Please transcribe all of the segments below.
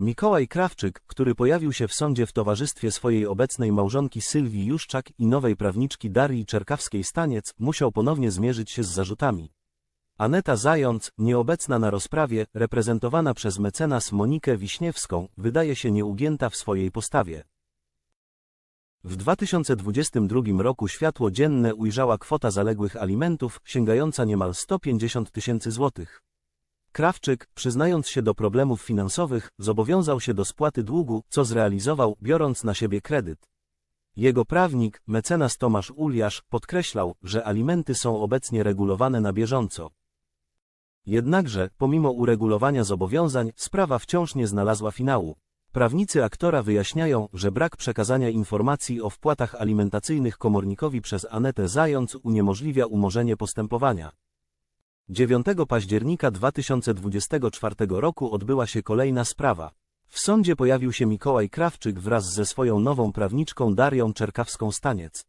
Mikołaj Krawczyk, który pojawił się w sądzie w towarzystwie swojej obecnej małżonki Sylwii Juszczak i nowej prawniczki Darii Czerkawskiej-Staniec, musiał ponownie zmierzyć się z zarzutami. Aneta Zając, nieobecna na rozprawie, reprezentowana przez mecenas Monikę Wiśniewską, wydaje się nieugięta w swojej postawie. W 2022 roku światło dzienne ujrzała kwota zaległych alimentów, sięgająca niemal 150 tysięcy złotych. Krawczyk, przyznając się do problemów finansowych, zobowiązał się do spłaty długu, co zrealizował, biorąc na siebie kredyt. Jego prawnik, mecenas Tomasz Uliasz, podkreślał, że alimenty są obecnie regulowane na bieżąco. Jednakże, pomimo uregulowania zobowiązań, sprawa wciąż nie znalazła finału. Prawnicy aktora wyjaśniają, że brak przekazania informacji o wpłatach alimentacyjnych komornikowi przez Anetę Zając uniemożliwia umorzenie postępowania. 9 października 2024 roku odbyła się kolejna sprawa. W sądzie pojawił się Mikołaj Krawczyk wraz ze swoją nową prawniczką Darią Czerkawską-Staniec.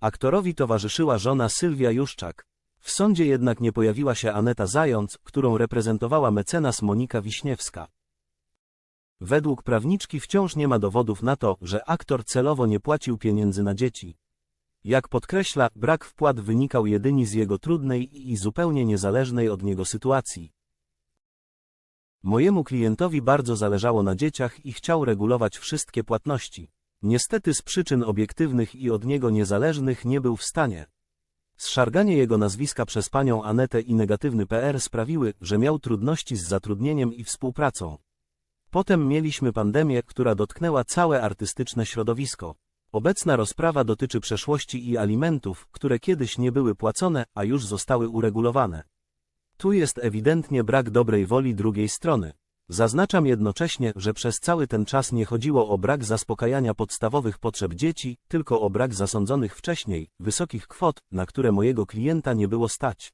Aktorowi towarzyszyła żona Sylwia Juszczak. W sądzie jednak nie pojawiła się Aneta Zając, którą reprezentowała mecenas Monika Wiśniewska. Według prawniczki wciąż nie ma dowodów na to, że aktor celowo nie płacił pieniędzy na dzieci. Jak podkreśla, brak wpłat wynikał jedynie z jego trudnej i zupełnie niezależnej od niego sytuacji. Mojemu klientowi bardzo zależało na dzieciach i chciał regulować wszystkie płatności. Niestety z przyczyn obiektywnych i od niego niezależnych nie był w stanie. Zszarganie jego nazwiska przez panią Anetę i negatywny PR sprawiły, że miał trudności z zatrudnieniem i współpracą. Potem mieliśmy pandemię, która dotknęła całe artystyczne środowisko. Obecna rozprawa dotyczy przeszłości i alimentów, które kiedyś nie były płacone, a już zostały uregulowane. Tu jest ewidentnie brak dobrej woli drugiej strony. Zaznaczam jednocześnie, że przez cały ten czas nie chodziło o brak zaspokajania podstawowych potrzeb dzieci, tylko o brak zasądzonych wcześniej, wysokich kwot, na które mojego klienta nie było stać.